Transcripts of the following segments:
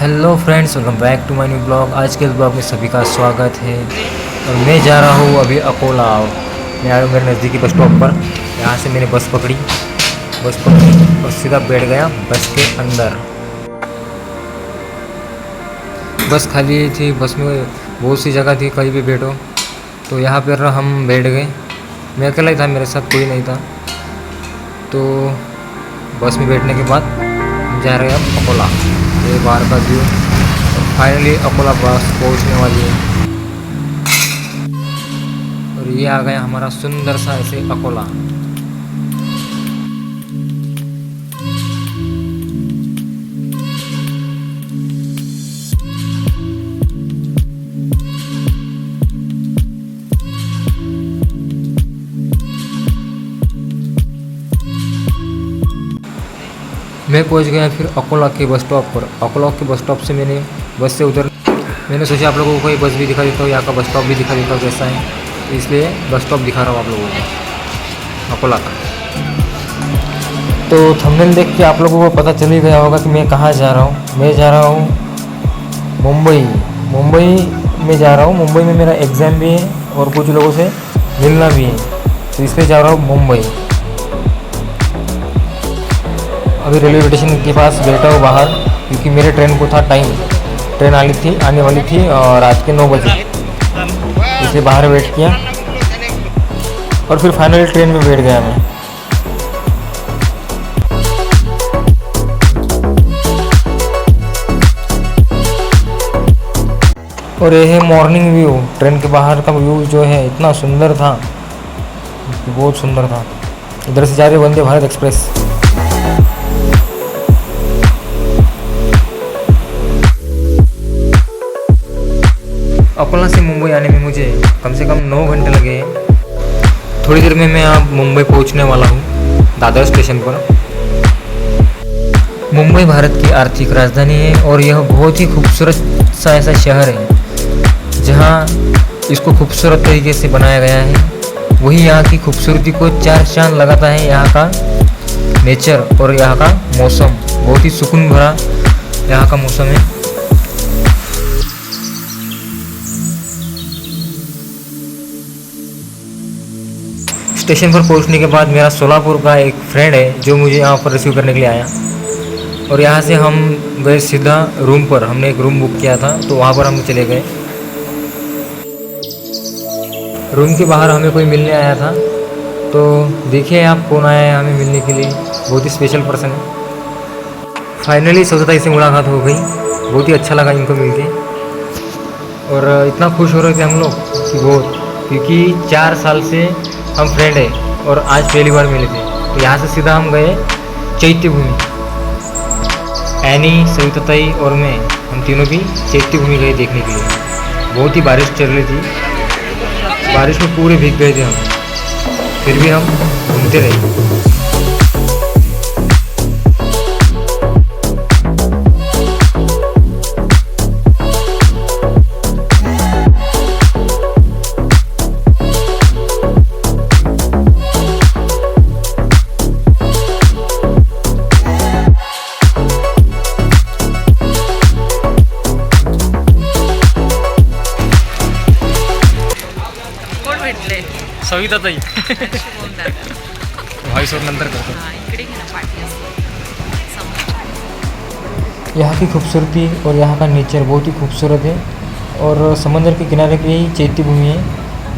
Hello friends welcome back to my new blog आज के इस ब्लॉग में सभी का स्वागत है। और मैं जा रहा हूँ अभी अकोला। और मैं आया हूँ मेरे नज़दीकी बस स्टॉप पर। यहाँ से मैंने बस पकड़ी। बस पकड़ी और सीधा बैठ गया बस के अंदर। बस खाली थी। बस में बहुत सी जगह थी, कहीं भी बैठो। तो यहाँ पर हम बैठ गए। मैं अकेला ही था, मेरे साथ कोई नहीं था। तो बस में बैठने के बाद जा रहे हैं अकोला। ये बाहर का व्यू। फाइनली अकोला बस पहुँचने वाली है। और ये आ गया हमारा सुंदर सा ऐसे अकोला। मैं पहुँच गया फिर अकोला के बस स्टॉप पर। अकोला के बस स्टॉप से मैंने बस से उतर मैंने सोचा आप लोगों को कोई बस भी दिखा देता हूँ, यहाँ का बस स्टॉप भी दिखा देता हूँ कैसा है। इसलिए बस स्टॉप दिखा रहा हूँ आप लोगों को। अकोला का। तो थंबनेल देख के आप लोगों को पता चल ही गया होगा कि मैं कहाँ जा रहा हूँ। मैं जा रहा हूँ मुंबई। मुंबई में जा रहा हूँ। मुंबई में मेरा एग्ज़ाम भी है और कुछ लोगों से मिलना भी है। तो इसलिए जा रहा हूँ मुंबई। अभी रेलवे स्टेशन के पास बैठा हूँ बाहर, क्योंकि मेरे ट्रेन को था टाइम ट्रेन आनी थी, आने वाली थी, और रात के नौ बजे। इसे बाहर वेट किया। और फिर फाइनली ट्रेन में बैठ गया मैं। और यह है मॉर्निंग व्यू ट्रेन के बाहर का व्यू जो है, इतना सुंदर था। बहुत सुंदर था। इधर से जा रही वंदे भारत एक्सप्रेस। अकोला से मुंबई आने में मुझे कम से कम नौ घंटे लगे हैं। थोड़ी देर में मैं अब मुंबई पहुँचने वाला हूँ, दादर स्टेशन पर। मुंबई भारत की आर्थिक राजधानी है और यह बहुत ही खूबसूरत सा ऐसा शहर है, जहाँ इसको खूबसूरत तरीके से बनाया गया है। वही यहाँ की खूबसूरती को चार चाँद लगाता है यहाँ का नेचर और यहाँ का मौसम। बहुत ही सुकून भरा यहाँ का मौसम है। स्टेशन पर पहुँचने के बाद मेरा सोलापुर का एक फ्रेंड है जो मुझे यहाँ पर रिसीव करने के लिए आया। और यहाँ से हम गए सीधा रूम पर। हमने एक रूम बुक किया था तो वहाँ पर हम चले गए। रूम के बाहर हमें कोई मिलने आया था। तो देखिए आप कौन आया है हमें मिलने के लिए। बहुत ही स्पेशल पर्सन है। फाइनली स्वच्छता से मुलाकात हो गई। बहुत ही अच्छा लगा इनको मिलके। और इतना खुश हो रहे थे हम लोग कि बहुत, क्योंकि चार साल से हम फ्रेंड है और आज पहली बार मिले थे। तो यहाँ से सीधा हम गए चैत्य भूमि एनी सविताई और मैं, हम तीनों भी चैत्य भूमि गए देखने के लिए। बहुत ही बारिश चल रही थी। बारिश में पूरे भीग गए थे हम। फिर भी हम घूमते रहे। सविता ताई. व्हॉइस और नंतर करतो. हा. यहाँ की खूबसूरती और यहाँ का नेचर बहुत ही खूबसूरत है और समंदर के किनारे पे ही चैत्य भूमि है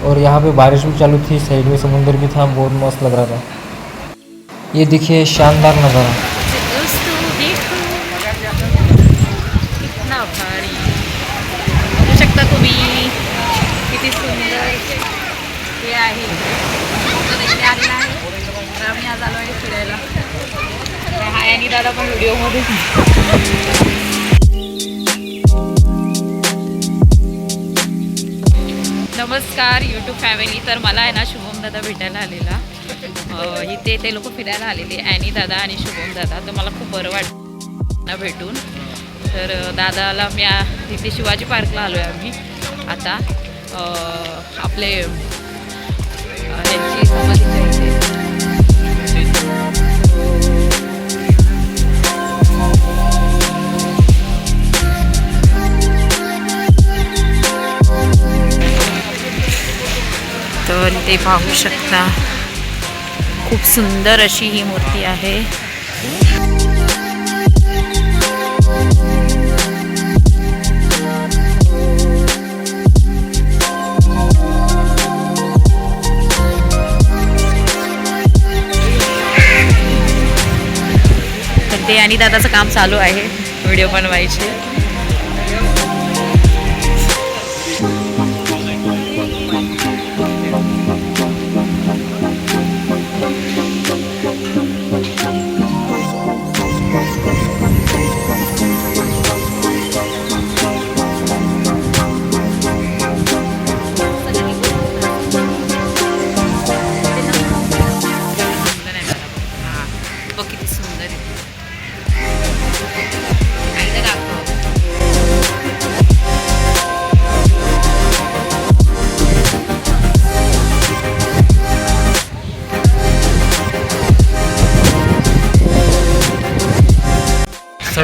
और यहाँ पे बारिश भी चालू थी साइड में समुंदर भी था बहुत मस्त लग रहा था। ये देखिए शानदार नज़ारा। कितना भारी। हे आहे. कोकण इथे आहे. तर आम्ही आज आलो आहे फिरायला. हाय आणि दादा पण व्हिडिओमध्ये नमस्कार यूट्यूब फॅमिली तर मला आहे ना शुभम दादा भेटायला आलेला. इथे ते लोक फिरायला आलेले ॲनी दादा आणि शुभम दादा. तर मला खूप बरं वाटतं भेटून. तर दादाला मी इथे शिवाजी पार्कला आलो आहे आम्ही. आता आपले तर ते पाहू शकता. खूप सुंदर अशी ही मूर्ती आहे. इथे ते आणि दादाचं काम चालू आहे. व्हिडिओ बनवायचे.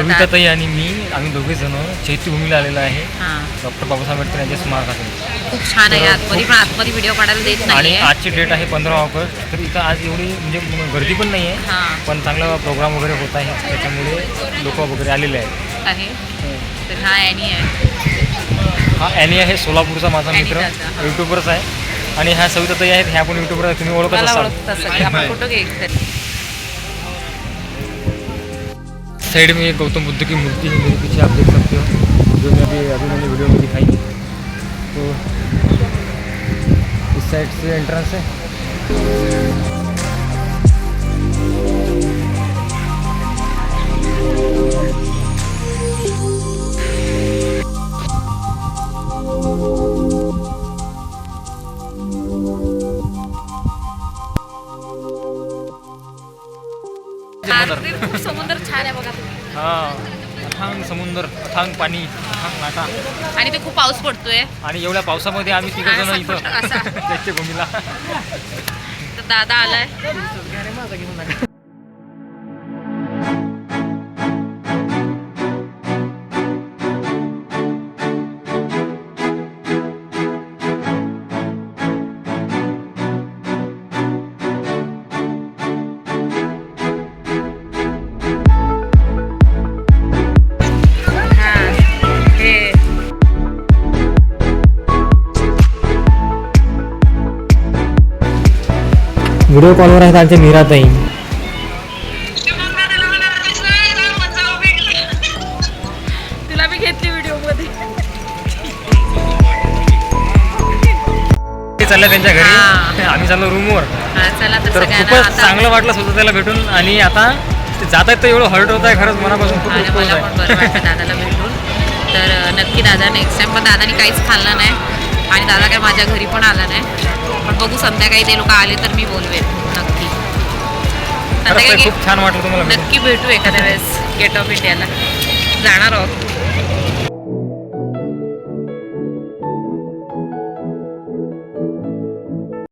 सविताताई आणि मी आम्ही दोघे जण चैत्यभूमीला आलेलो आहे. हा. डॉक्टर बाबासाहेब आंबेडकर यांच्या स्मारकासाठी खूप छान आहे आतमध्ये पण आतमध्ये व्हिडिओ काढायला देत आणि नाही आजची डेट आहे पंधरा ऑगस्ट. तर इथं आज एवढी म्हणजे गर्दी पण नाही आहे हा. पण चांगला प्रोग्राम वगैरे होत आहे. त्याच्यामुळे लोक वगैरे आलेले आहेत. आहे. तर हा ॲनी आहे. हा ॲनी आहे सोलापूरचा माझा मित्र. हा. युट्यूबरच आहे. आणि ह्या सविताताई आहेत ह्या पण युट्यूबर आहेत. तुम्ही ओळखत मला असाल. ओळखत असं आपण फोटो घे साइड में एक गौतम बुद्ध की मूर्ति है, मेरे पीछे आप देख सकते हो, जो मैं अभी अभी मैंने वीडियो में दिखाई तो इस साइड से एंट्रेंस है। हा अथांग समुद्र अथांग पाणी अथांग नाटा आणि ते खूप पाऊस पडतोय. आणि एवढ्या पावसामध्ये आम्ही तिघ जण इथं असा. त्याच्या भूमीला. तर दादा आलाय. व्हिडिओ कॉलवर आहेत आमच्या मीराताई. तुला मी घेतली व्हिडिओमध्ये. ते चाललं त्यांच्या घरी. हा. आम्ही चाललो रूमवर हा, चला तर तर सगळ्यांना खूपच आता चांगलं वाटलं स्वतः त्याला भेटून आणि आता ते जात आहेत तर एवढं हर्ट होत आहे खरंच मनापासून खूप आणि दुःख होत मला पण बरं आहे वाटतं दादाला भेटून. तर अ, नक्की दादा नेक्स्ट टाइम पण दादाने काहीच खाल्लं नाही. आणि दादा काय माझ्या घरी पण आला नाही. बघू संध्याकाळी ते लोक आले तर मी बोलवेन नक्की. संध्याकाळी खूप छान वाटलं तुम्हाला. नक्की भेटू एखाद्या वेळेस गेट ऑफ इंडियाला जाणार आहोत.